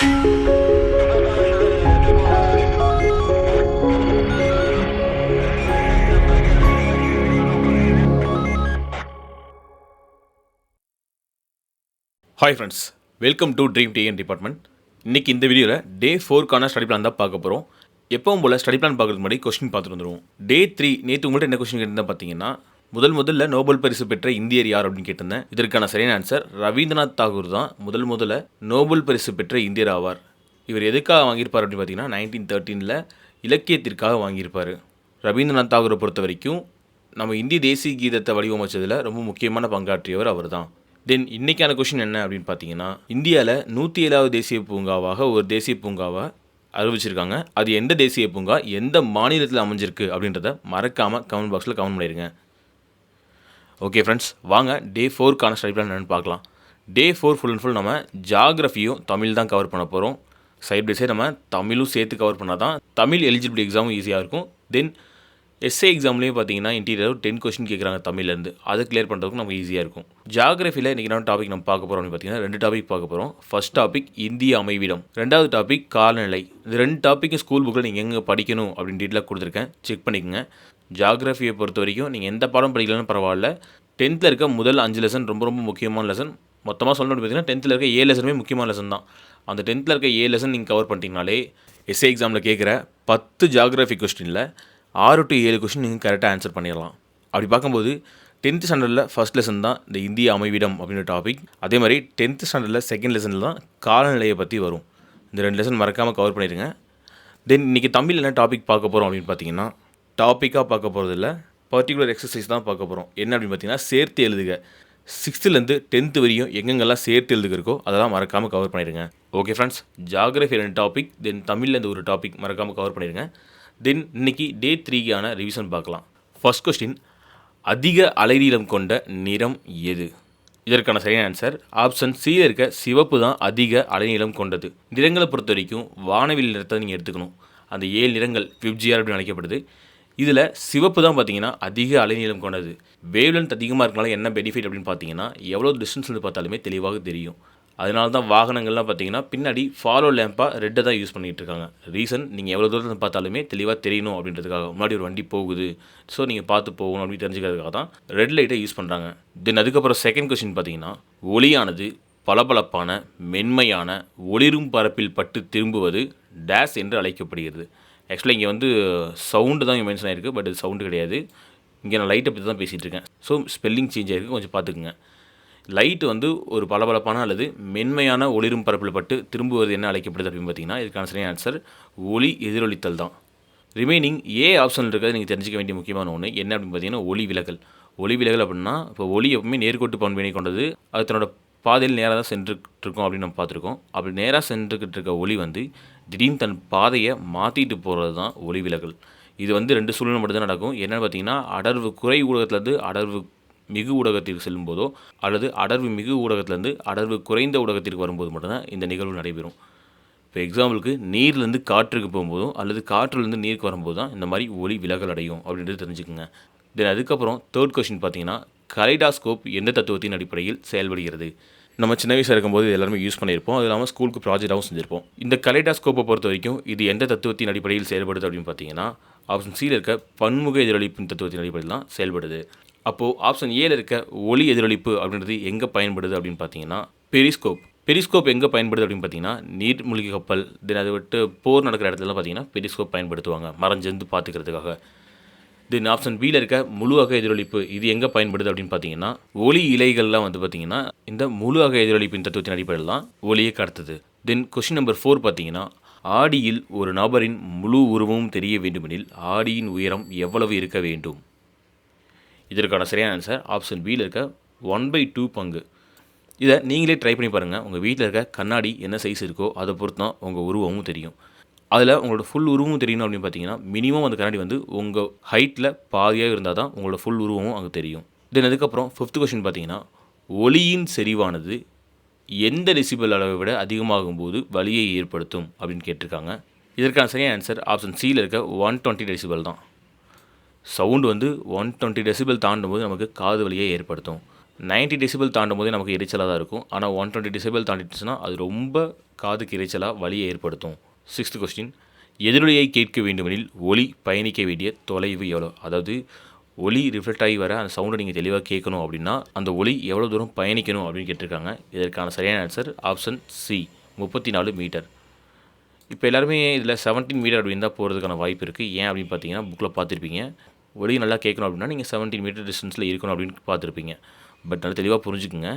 Hi friends welcome to dream TN department இன்றைக்கி இந்த வீடியோவில் டே ஃபோர்க்கான ஸ்டடி பிளான் தான் பார்க்க போகிறோம் எப்பவும் போல் ஸ்டடி பிளான் பார்க்குறது முன்னாடி கொஸ்டின் பார்த்துட்டு வந்துடுவோம் டே த்ரீ நேற்று உங்கள்கிட்ட என்ன கொஸ்டின் கேட்டிருந்தேன் பார்த்தீங்கன்னா முதல் முதல்ல நோபல் பரிசு பெற்ற இந்தியர் யார் அப்படின்னு கேட்டிருந்தேன். இதற்கான சரியான ஆன்சர் ரவீந்திரநாத் தாகூர் தான். முதல் முதல்ல நோபல் பரிசு பெற்ற இந்தியர் ஆவார். இவர் எதுக்காக வாங்கியிருப்பார் அப்படின்னு பார்த்தீங்கன்னா நைன்டீன் தேர்ட்டீனில் இலக்கியத்திற்காக வாங்கியிருப்பார். ரவீந்திரநாத் தாகூரை பொறுத்த வரைக்கும் நம்ம இந்திய தேசிய கீதத்தை வடிவமைச்சதில் ரொம்ப முக்கியமான பங்காற்றியவர் அவர் தான் தென் இன்றைக்கான கொஷின் என்ன அப்படின்னு பார்த்தீங்கன்னா இந்தியாவில் நூற்றி ஏழாவது தேசிய பூங்காவாக ஒரு தேசிய பூங்காவை அறிவிச்சிருக்காங்க. அது எந்த தேசிய பூங்கா எந்த மாநிலத்தில் அமைஞ்சிருக்கு அப்படின்றத மறக்காமல் கமெண்ட் பாக்ஸில் கமெண்ட் பண்ணிடுங்க ஓகே ஃப்ரெண்ட்ஸ் வாங்க டே ஃபோர்க்கான ஸ்டடி பிளான் என்னென்னு பார்க்கலாம். Day four full and full நம்ம ஜாகிரஃபியும் தமிழ் தான் கவர் பண்ண போகிறோம் சைட் பை சைடு நம்ம தமிழும் சேர்த்து கவர் பண்ணால் தான் தமிழ் எலிஜிபிலிட்டி எக்ஸாமும் ஈஸியாக இருக்கும். தென் எஸ்ஏ எக்ஸாம்லேயும் பார்த்தீங்கன்னா இன்டீரியர் டென் கொஸ்டின் கேட்குறாங்க தமிழ்லேருந்து அதை கிளியர் பண்ணுறதுக்கு நமக்கு ஈஸியாக இருக்கும். ஜாகிரஃபியில் இன்றைக்கி என்ன டாபிக் நம்ம பார்க்க போகிறோம் அப்படின்னு பார்த்தீங்கன்னா ரெண்டு டாபிக் பார்க்க போகிறோம் ஃபஸ்ட் டாபிக் இந்திய அமைவிடம். ரெண்டாவது டாபிக் காலநிலை. இந்த ரெண்டு டாப்பிக்கும் ஸ்கூல் புக்கில் நீங்கள் எங்கே படிக்கணும் அப்படின்னு டீட்டெயிலாக கொடுத்துருக்கேன். செக் பண்ணிக்கோங்க. ஜாகிரஃபியை பொறுத்த வரைக்கும் நீங்கள் எந்த பாடம் படிக்கலன்னு பரவாயில்ல. டென்த்தில் இருக்க முதல் அஞ்சு லெசன் ரொம்ப ரொம்ப முக்கியமான லெசன் மொத்தமாக சொல்லணும் பார்த்தீங்கன்னா டென்த்தில் இருக்க ஏழு லெசனுமே முக்கியமான லெசன் தான். அந்த டென்த்தில் இருக்க ஏழு லெசன் நீங்கள் கவர் பண்ணிட்டீங்கனாலே எஸ்ஏ எக்ஸாமில் கேட்குற பத்து ஜாகிரஃபி கொஸ்டினில் ஆறு டு ஏழு கொஸ்டின் நீங்கள் கரெக்டாக ஆன்சர் பண்ணிடலாம். அப்படி பார்க்கும்போது டென்த் ஸ்டாண்டர்டில் ஃபஸ்ட் லெசன் தான் இந்த இந்திய அமைவிடம் அப்படின்ற டாபிக் அதே மாதிரி டென்த் ஸ்டாண்டர்டில் செகண்ட் லெசனில் தான் காலநிலையை பற்றி வரும். இந்த ரெண்டு லெசன் மறக்காமல் கவர் பண்ணிடுங்க. தென் இன்றைக்கி தமிழ் என்ன டாபிக் பார்க்க போகிறோம் அப்படின்னு பார்த்தீங்கன்னா டாப்பிக்காக பார்க்க போகிறது இல்லை பர்டிகுலர் எக்ஸசைஸ் தான் பார்க்க போகிறோம் என்ன அப்படின்னு பார்த்தீங்கன்னா சேர்த்து எழுதுக. சிக்ஸ்த்துலேருந்து டென்த்து வரையும் எங்கெங்கெல்லாம் சேர்த்து எழுதுகிறக்கோ அதெல்லாம் மறக்காமல் கவர் பண்ணிடுங்க. ஓகே ஃப்ரெண்ட்ஸ் ஜாகிரஃபி ரெண்டு டாபிக் தென் தமிழ்லேருந்து ஒரு டாபிக் மறக்காமல் கவர் பண்ணிடுங்க. தென் இன்னைக்கு டே த்ரீக்கான ரிவிஷன் பார்க்கலாம். ஃபர்ஸ்ட் கொஸ்டின் அதிக அலைநீளம் கொண்ட நிறம் எது? இதற்கான சரியான ஆன்சர் ஆப்ஷன் சியில் இருக்க சிவப்பு தான் அதிக அலைநீளம் கொண்டது. நிறங்களை பொறுத்த வரைக்கும் வானவில் நிறத்தை நீங்கள் எடுத்துக்கணும். அந்த ஏழு நிறங்கள் ஃபிப்ஜிஆர் அப்படின்னு அழைக்கப்படுது. இதில் சிவப்பு தான் பார்த்தீங்கன்னா அதிக அலைநீளம் கொண்டது. வேவ்லென்த் அதிகமாக இருக்கனால என்ன பெனிஃபிட் அப்படின்னு பார்த்தீங்கன்னா எவ்வளோ டிஸ்டன்ஸ்லேருந்து பார்த்தாலுமே தெளிவாக தெரியும். அதனால தான் வாகனங்கள்லாம் பார்த்தீங்கன்னா பின்னாடி ஃபாலோ லேம்பாக ரெட்டை தான் யூஸ் பண்ணிகிட்டு இருக்காங்க. ரீசன் நீங்கள் எவ்வளோ தூரத்தில் பார்த்தாலுமே தெளிவாக தெரியணும் அப்படின்றதுக்காக. முன்னாடி ஒரு வண்டி போகுது. ஸோ நீங்கள் பார்த்து போகணும் அப்படின்னு தெரிஞ்சுக்கிறதுக்காக தான் ரெட் லைட்டை யூஸ் பண்ணுறாங்க தென் அதுக்கப்புறம் செகண்ட் கொஸ்டின் பார்த்தீங்கன்னா ஒளியானது பளபளப்பான மென்மையான ஒளிரும் பரப்பில் பட்டு திரும்புவது டேஸ் என்று அழைக்கப்படுகிறது. ஆக்சுவலாக இங்கே வந்து சவுண்டு தான் மென்ஷன் ஆயிருக்கு பட் இது சவுண்டு கிடையாது. இங்கே நான் லைட்டை பற்றி தான் பேசிகிட்டு இருக்கேன். ஸோ ஸ்பெல்லிங் சேஞ்ச் ஆகிருக்கு கொஞ்சம் பார்த்துக்குங்க லைட் வந்து ஒரு பளபளப்பான அல்லது மென்மையான ஒளிரும் பரப்பில் பட்டு திரும்புவது என்ன அழைக்கப்படுது அப்படின்னு பார்த்தீங்கன்னா இதுக்கான சரியான ஆன்சர் ஒளி எதிரொலித்தல் தான். ரிமைனிங் ஏ ஆப்ஷனில் இருக்கிறது நீங்கள் தெரிஞ்சிக்க வேண்டிய முக்கியமான ஒன்று என்ன அப்படின்னு பார்த்தீங்கன்னா ஒளி விலகல். ஒளி விலகல் அப்படின்னா இப்போ ஒளி எப்பவுமே நேர்கோட்டு பண்பினை கொண்டது. அது தன்னோட பாதையில் நேராக தான் சென்றுட்டு இருக்கோம் அப்படின்னு நம்ம பார்த்துருக்கோம் அப்படி நேராக சென்றுக்கிட்டு இருக்க ஒளி வந்து திடீர்னு தன் பாதையை மாற்றிட்டு போகிறது தான் ஒளி விலகல். இது வந்து ரெண்டு சூழ்நிலை மட்டும்தான் நடக்கும். என்னென்னு பார்த்தீங்கன்னா அடர்வு குறை ஊடகத்துலேருந்து அடர்வு மிகு ஊடகத்திற்கு செல்லும்போதோ அல்லது அடர்வு மிகு ஊடகத்திலேருந்து அடர்வு குறைந்த ஊடகத்திற்கு வரும்போது மட்டும்தான் இந்த நிகழ்வு நடைபெறும். இப்போ எக்ஸாம்பிளுக்கு நீர்லேருந்து காற்றுக்கு போகும்போதும் அல்லது காற்றுலேருந்து நீருக்கு வரும்போது தான் இந்த மாதிரி ஒளி விலகல் அடையும் அப்படின்றது தெரிஞ்சுக்கோங்க. தென் அதுக்கப்புறம் தேர்ட் கொஷின் பார்த்தீங்கன்னா கலைடாஸ்கோப் எந்த தத்துவத்தின் அடிப்படையில் செயல்படுகிறது? நம்ம சின்ன வயசாக இருக்கும்போது இது எல்லாருமே யூஸ் பண்ணியிருப்போம். அது இல்லாமல் ஸ்கூலுக்கு ப்ராஜெக்டாகவும் செஞ்சுருப்போம். இந்த கலைடாஸ்கோப்பை பொறுத்த வரைக்கும் இது எந்த தத்துவத்தின் அடிப்படையில் செயல்படுது அப்படின்னு பார்த்தீங்கன்னா ஆப்ஷன் சியில் இருக்க பன்முக எதிரொலிப்பின் தத்துவத்தின் அடிப்படையில் தான் செயல்படுது. அப்போது ஆப்ஷன் ஏல இருக்க ஒளி எதிரொலிப்பு அப்படின்றது எங்கே பயன்படுது அப்படின்னு பார்த்தீங்கன்னா பெரிஸ்கோப் பெரிஸ்கோப் எங்கே பயன்படுது அப்படின்னு பார்த்தீங்கன்னா நீர்மூழ்கி கப்பல் தென் அதை விட்டு போர் நடக்கிற இடத்துல பார்த்தீங்கன்னா பெரிஸ்கோப் பயன்படுத்துவாங்க. மறைஞ்சிருந்து பார்த்துக்கிறதுக்காக தென் ஆப்ஷன் பியில் இருக்க முழு அக எதிரொலிப்பு இது எங்கே பயன்படுது அப்படின்னு பார்த்தீங்கன்னா ஒளி இலைகள்லாம் வந்து பார்த்தீங்கன்னா இந்த முழு அக எதிரொலிப்பின் தத்துவத்தின் அடிப்படையில் தான் ஒளியை கடத்துது. தென் கொஷின் நம்பர் ஃபோர் பார்த்தீங்கன்னா ஆடியில் ஒரு நபரின் முழு உருவமும் தெரிய வேண்டுமெனில் ஆடியின் உயரம் எவ்வளவு இருக்க வேண்டும்? இதற்கான சரியான ஆன்சர் ஆப்ஷன் பியில் இருக்க ஒன் பை டூ பங்கு. இதை நீங்களே ட்ரை பண்ணி பாருங்கள் உங்கள் வீட்டில் இருக்க கண்ணாடி என்ன சைஸ் இருக்கோ அதை பொறுத்து தான் உங்கள் உருவமும் தெரியும். அதில் உங்களோட ஃபுல் உருவமும் தெரியணும் அப்படின்னு பார்த்தீங்கன்னா மினிமம் அந்த கண்ணாடி வந்து உங்கள் ஹைட்டில் பாதியாக இருந்தால் தான் உங்களோட ஃபுல் உருவமும் அங்கே தெரியும். தென் அதுக்கப்புறம் ஃபிஃப்த் கொஷின் பார்த்தீங்கன்னா ஒளியின் செறிவானது எந்த டெசிபல் அளவை விட அதிகமாகும்போது வலியை ஏற்படுத்தும் அப்படின்னு கேட்டிருக்காங்க. இதற்கான சரியான ஆன்சர் ஆப்ஷன் சியில் இருக்க ஒன் டுவெண்ட்டி டெசிபல் தான். சவுண்டு வந்து ஒன் டுவெண்ட்டி டெசிபல் தாண்டும் போது நமக்கு காது வலியை ஏற்படுத்தும். 90 டெசிபல் தாண்டும் போதே நமக்கு எரிச்சலாக தான் இருக்கும். ஆனால் ஒன் டுவெண்ட்டி டெசிபல் தாண்டிடுச்சுன்னா அது ரொம்ப காதுக்கு எரிச்சலாக வலியை ஏற்படுத்தும். சிக்ஸ்த் கொஸ்டின் எதிரொலியை கேட்க வேண்டுமெனில் ஒளி பயணிக்க வேண்டிய தொலைவு எவ்வளோ? அதாவது ஒளி ரிஃப்ளெக்ட் ஆகி வர அந்த சவுண்டை நீங்கள் தெளிவாக கேட்கணும் அப்படின்னா அந்த ஒளி எவ்வளோ தூரம் பயணிக்கணும் அப்படின்னு கேட்டிருக்காங்க. இதற்கான சரியான ஆன்சர் ஆப்ஷன் சி முப்பத்தி நாலு மீட்டர் இப்போ எல்லாருமே இதில் 17 மீட்டர் அப்படின்னு தான் போகிறதுக்கான வாய்ப்பு இருக்குது ஏன் அப்படின்னு பார்த்தீங்கன்னா புக்கில் பார்த்துருப்பீங்க ஒளி நல்லா கேட்கணும் அப்படின்னா நீங்கள் 17 மீட்டர் டிஸ்டன்ஸில் இருக்கணும் அப்படின்னு பார்த்துருப்பீங்க பட் நல்லா தெளிவாக புரிஞ்சுக்குங்க.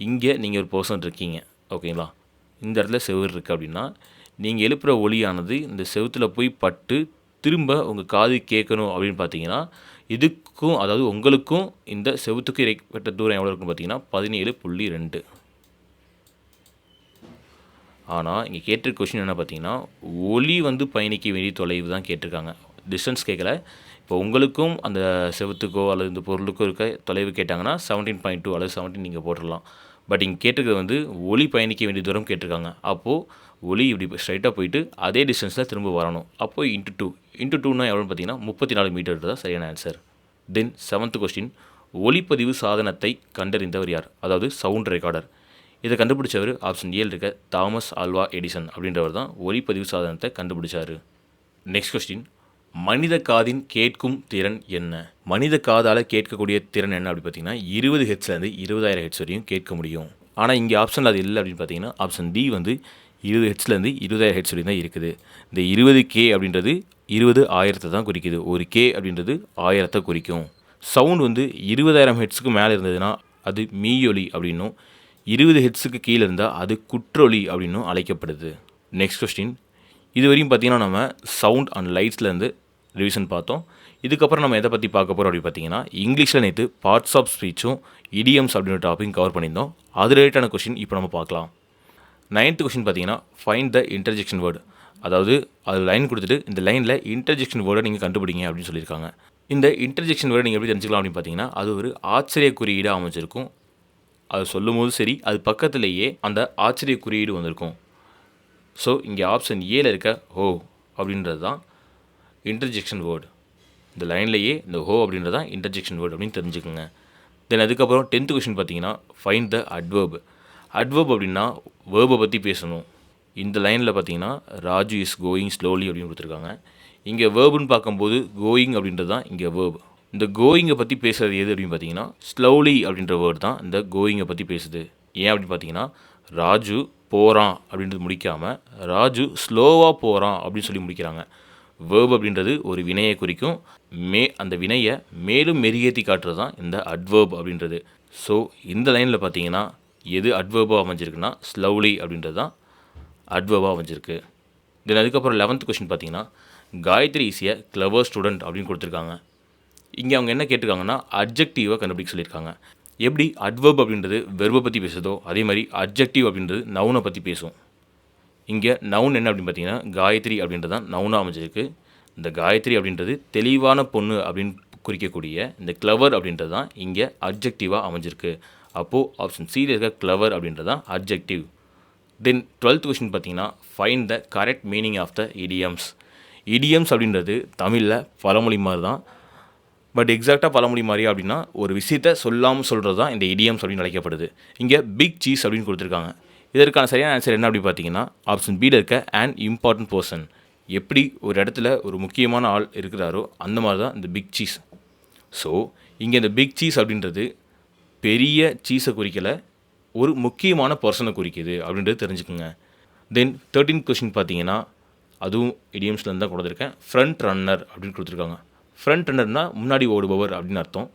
இங்கே நீங்கள் ஒரு பர்சன் இருக்கீங்க. ஓகேங்களா இந்த இடத்துல செவர் இருக்குது அப்படின்னா நீங்கள் எழுப்புகிற ஒலியானது இந்த செவுத்தில் போய் பட்டு திரும்ப உங்கள் காது கேட்கணும் அப்படின்னு பார்த்தீங்கன்னா இதுக்கும் அதாவது உங்களுக்கும் இந்த செவுத்துக்கும் இடைப்பட்ட தூரம் எவ்வளோ இருக்குன்னு பார்த்தீங்கன்னா பதினேழு புள்ளி ரெண்டு. ஆனால் இங்கே கேட்டிருக்க கொஷின் என்ன பார்த்தீங்கன்னா ஒலி வந்து பயணிக்க வேண்டிய தொலைவு தான் கேட்டிருக்காங்க. டிஸ்டன்ஸ் கேட்கல இப்போ உங்களுக்கும் அந்த செவுத்துக்கோ அல்லது இந்த பொருளுக்கோ இருக்க தொலைவு கேட்டாங்கன்னா செவன்டீன் பாயிண்ட் டூ அல்லது செவன்டீன் நீங்கள் போட்டுடலாம். பட் இங்கே கேட்டிருக்கிறது வந்து ஒளி பயணிக்க வேண்டிய தூரம் கேட்டிருக்காங்க. அப்போது ஒளி இப்படி ஸ்ட்ரைட்டாக போயிட்டு அதே டிஸ்டன்ஸில் திரும்ப வரணும். அப்போது இன்ட்டு டூ இன்ட்டு டூனா எவ்வளோன்னு பார்த்தீங்கன்னா முப்பத்தி நாலு மீட்டர் தான் சரியான ஆன்சர் தென் செவன்த் கொஸ்டின் ஒளிப்பதிவு சாதனத்தை கண்டறிந்தவர் யார்? அதாவது சவுண்ட் ரெக்கார்டர் இதை கண்டுபிடிச்சவர் ஆப்ஷன் ஏல் இருக்க தாமஸ் ஆல்வா எடிசன் அப்படின்றவர் தான் ஒளிப்பதிவு சாதனத்தை கண்டுபிடிச்சார். நெக்ஸ்ட் கொஸ்டின் மனித காதின் கேட்கும் திறன் என்ன? மனித காதால் கேட்கக்கூடிய திறன் என்ன அப்படி பார்த்தீங்கன்னா இருபது ஹெட்ஸ்லேருந்து இருபதாயிரம் ஹெட்ஸ் வரையும் கேட்க முடியும். ஆனால் இங்கே ஆப்ஷனில் அது இல்லை அப்படின்னு பார்த்தீங்கன்னா ஆப்ஷன் டி வந்து இருபது ஹெட்ஸ்லேருந்து இருபதாயிரம் ஹெட்ஸ் வரையும் தான் இருக்குது. இந்த இருபது கே அப்படின்றது இருபது ஆயிரத்தை தான் குறிக்குது. ஒரு கே அப்படின்றது ஆயிரத்தை குறிக்கும். சவுண்ட் வந்து இருபதாயிரம் ஹெட்ஸுக்கு மேலே இருந்ததுன்னா அது மீயொலி அப்படின்னும். இருபது ஹெட்ஸுக்கு கீழே இருந்தால் அது குற்றொலி அப்படின்னும் அழைக்கப்படுது. நெக்ஸ்ட் கொஸ்டின் இது வரையும் பார்த்தீங்கன்னா நம்ம சவுண்ட் அண்ட் லைட்ஸ்லேருந்து ரிவிஷன் பார்த்தோம். இதுக்கப்புறம் நம்ம எதை பற்றி பார்க்க போகிறோம் அப்படின்னு பார்த்தீங்கன்னா இங்கிலீஷில் நேற்று பார்ட்ஸ் ஆஃப் ஸ்பீச்சும் இடியம்ஸ் அப்படின்ற டாபிக் கவர் பண்ணியிருந்தோம். அது ரிலேட்டான கொஷின் இப்போ நம்ம பார்க்கலாம். நைன்த் கொஷின் பார்த்தீங்கன்னா ஃபைண்ட் த இன்டர்ஜெக்ஷன் வேர்டு அதாவது அது லைன் கொடுத்துட்டு இந்த லைனில் இன்டர்ஜெக்ஷன் வேர்டை நீங்கள் கண்டுபிடிங்க அப்படின்னு சொல்லியிருக்காங்க. இந்த இன்டர்ஜெக்ஷன் வேர்டை நீங்கள் எப்படி தெரிஞ்சுக்கலாம் அப்படின்னு பார்த்தீங்கன்னா அது ஒரு ஆச்சரிய குறியீடாக அமைஞ்சிருக்கும். அது சொல்லும் போது சரி அது பக்கத்துலேயே அந்த ஆச்சரிய குறியீடு வந்திருக்கும். ஸோ இங்கே ஆப்ஷன் ஏல இருக்க ஹோ அப்படின்றது தான் இன்டர்ஜெக்ஷன் வேர்டு இந்த லைன்லேயே இந்த ஹோ அப்படின்றது தான் இன்டர்ஜெக்ஷன் வேர்டு அப்படின்னு தெரிஞ்சுக்கோங்க. தென் அதுக்கப்புறம் டென்த்து கொஷின் பார்த்தீங்கன்னா ஃபைன் த அட்வர்ப் அட்வர்ப் அப்படின்னா வேர்பை பற்றி பேசணும். இந்த லைனில் பார்த்தீங்கன்னா ராஜு இஸ் கோயிங் ஸ்லோலி அப்படின்னு கொடுத்துருக்காங்க. இங்கே வேர்புன்னு பார்க்கும்போது கோயிங் அப்படின்றது தான் இங்கே வேர்ப் இந்த கோயிங்கை பற்றி பேசுகிறது எது அப்படின்னு பார்த்தீங்கன்னா ஸ்லோலி அப்படின்ற வேர்டு தான் இந்த கோயிங்கை பற்றி பேசுது. ஏன் அப்படின்னு பார்த்தீங்கன்னா ராஜு போகிறான் அப்படின்றது முடிக்காமல் ராஜு ஸ்லோவாக போகிறான் அப்படின்னு சொல்லி முடிக்கிறாங்க. வேர்ப் அப்படின்றது ஒரு வினையை குறிக்கும். மே அந்த வினையை மேலும் மெருகேற்றி காட்டுறது தான் இந்த அட்வேர்ப் அப்படின்றது. ஸோ இந்த லைனில் பார்த்தீங்கன்னா எது அட்வேர்பாக அமைஞ்சிருக்குன்னா ஸ்லவ்லி அப்படின்றது தான் அட்வேர்பாக அமைஞ்சிருக்கு. தென் அதுக்கப்புறம் லெவன்த் கொஷின் பார்த்தீங்கன்னா காயத்ரி ஈஸிய கிளவர் ஸ்டூடெண்ட் அப்படின்னு கொடுத்துருக்காங்க. இங்கே அவங்க என்ன கேட்டிருக்காங்கன்னா அப்ஜெக்டிவாக கண்டுபிடிக்க சொல்லியிருக்காங்க. எப்படி அட்வர்ப் அப்படின்றது வெர்பை பற்றி பேசுதோ அதே மாதிரி அப்ஜெக்டிவ் அப்படின்றது நவுனை பற்றி பேசும். இங்கே நவுன் என்ன அப்படின்னு பார்த்தீங்கன்னா காயத்ரி அப்படின்றது தான் நவுனாக அமைஞ்சிருக்கு. இந்த காயத்ரி அப்படின்றது தெளிவான பொண்ணு அப்படின்னு குறிக்கக்கூடிய இந்த கிளவர் அப்படின்றது தான் இங்கே அப்ஜெக்டிவாக அமைஞ்சிருக்கு. அப்போது ஆப்ஷன் சியில் இருக்க கிளவர் அப்படின்றது தான் அப்ஜெக்டிவ் தென் டுவெல்த் கொஷின் பார்த்தீங்கன்னா find the correct meaning of the idioms idioms அப்படின்றது தமிழில் பழமொழி மாதிரி தான் பட் எக்ஸாக்டாக பழமொழி மாதிரி அப்படின்னா ஒரு விஷயத்தை சொல்லாமல் சொல்கிறது தான் இந்த இடியம்ஸ் அப்படின்னு அழைக்கப்படுது. இங்கே பிக் சீஸ் அப்படின்னு கொடுத்துருக்காங்க. இதற்கான சரியான ஆன்சர் என்ன அப்படின்னு பார்த்தீங்கன்னா ஆப்ஷன் பியில் இருக்க அண்ட் இம்பார்ட்டன்ட் பர்சன் எப்படி ஒரு இடத்துல ஒரு முக்கியமான ஆள் இருக்கிறாரோ அந்த மாதிரி தான் இந்த பிக் சீஸ் ஸோ இங்கே இந்த பிக் சீஸ் அப்படின்றது பெரிய சீஸை குறிக்கலை ஒரு முக்கியமான பர்சனை குறிக்குது அப்படின்றது தெரிஞ்சுக்குங்க. தென் தேர்ட்டீன் கொஷின் பார்த்தீங்கன்னா அதுவும் இடியம்ஸ்லேருந்து தான் கொடுத்துருக்கேன். ஃப்ரண்ட் ரன்னர் அப்படின்னு கொடுத்துருக்காங்க. ஃப்ரண்ட் ரன்னர்னால் முன்னாடி ஓடுபவர் அப்படின்னு அர்த்தம்.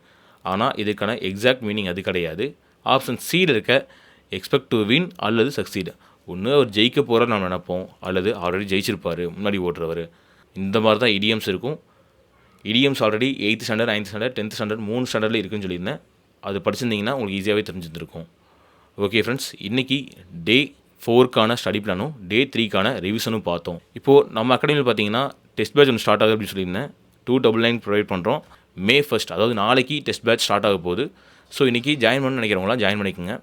ஆனால் இதுக்கான எக்ஸாக்ட் மீனிங் அது கிடையாது. ஆப்ஷன் சியில் இருக்க எக்ஸ்பெக்ட் டு வின் அல்லது சக்சீட் ஒன்று அவர் ஜெயிக்க போகிறார் நம்ம நினைப்போம். அல்லது ஆல்ரெடி ஜெயிச்சிருப்பார். முன்னாடி ஓடுறவர் இந்த மாதிரி தான் இடிஎம்ஸ் இருக்கும். Idioms already eighth standard ninth standard tenth standard மூணு ஸ்டாண்டர்டில் இருக்குன்னு சொல்லியிருந்தேன். அது படிச்சிருந்தீங்கன்னா உங்களுக்கு ஈஸியாகவே தெரிஞ்சிருந்துருக்கும். ஓகே ஃப்ரெண்ட்ஸ் இன்றைக்கி டே ஃபோர்க்கான ஸ்டடி பிளானும் டே த்ரீக்கான ரிவிஷனும் பார்த்தோம். இப்போது நம்ம அகாடமியில் பார்த்தீங்கன்னா டெஸ்ட் பேட்ச் ஒன்று ஸ்டார்ட் ஆகுது அப்படின்னு சொல்லியிருந்தேன். டூ டபுள் நைன் ப்ரொவைட் பண்ணுறோம் மே ஃபர்ஸ்ட் அதாவது நாளைக்கு டெஸ்ட் பேட்ச் ஸ்டார்ட் ஆக போகுது. ஸோ இன்றைக்கி ஜாயின் பண்ண நினைக்கிறவங்களாம் ஜாயின் பண்ணிக்கோங்க.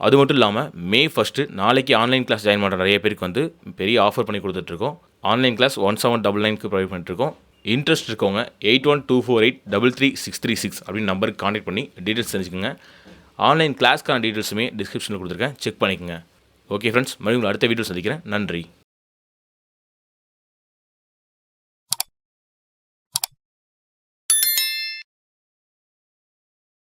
அது மட்டும் இல்லாமல் மே ஃபஸ்ட்டு நாளைக்கு ஆன்லைன் கிளாஸ் ஜாயின் பண்ணுற நிறைய பேருக்கு வந்து பெரிய ஆஃபர் பண்ணி கொடுத்துட்ருக்கோம் online class one seven double நைனுக்கு ப்ரொவைட் பண்ணிட்டுருக்கோம் இன்ட்ரெஸ்ட் இருக்கவங்க eight one two four eight double three six three six அப்படின்னு நம்பருக்கு காண்டக்ட் பண்ணி டீட்டெயில்ஸ் தெரிஞ்சுக்கோங்க. ஆன்லைன் கிளாஸ்க்கான டீட்டெயில்ஸுமே டிஸ்கிரிப்ஷனில் கொடுத்துருக்கேன். செக் பண்ணிக்கோங்க. ஓகே ஃப்ரெண்ட்ஸ் மறுபடியும் அடுத்த வீடியோ சந்திக்கிறேன். நன்றி.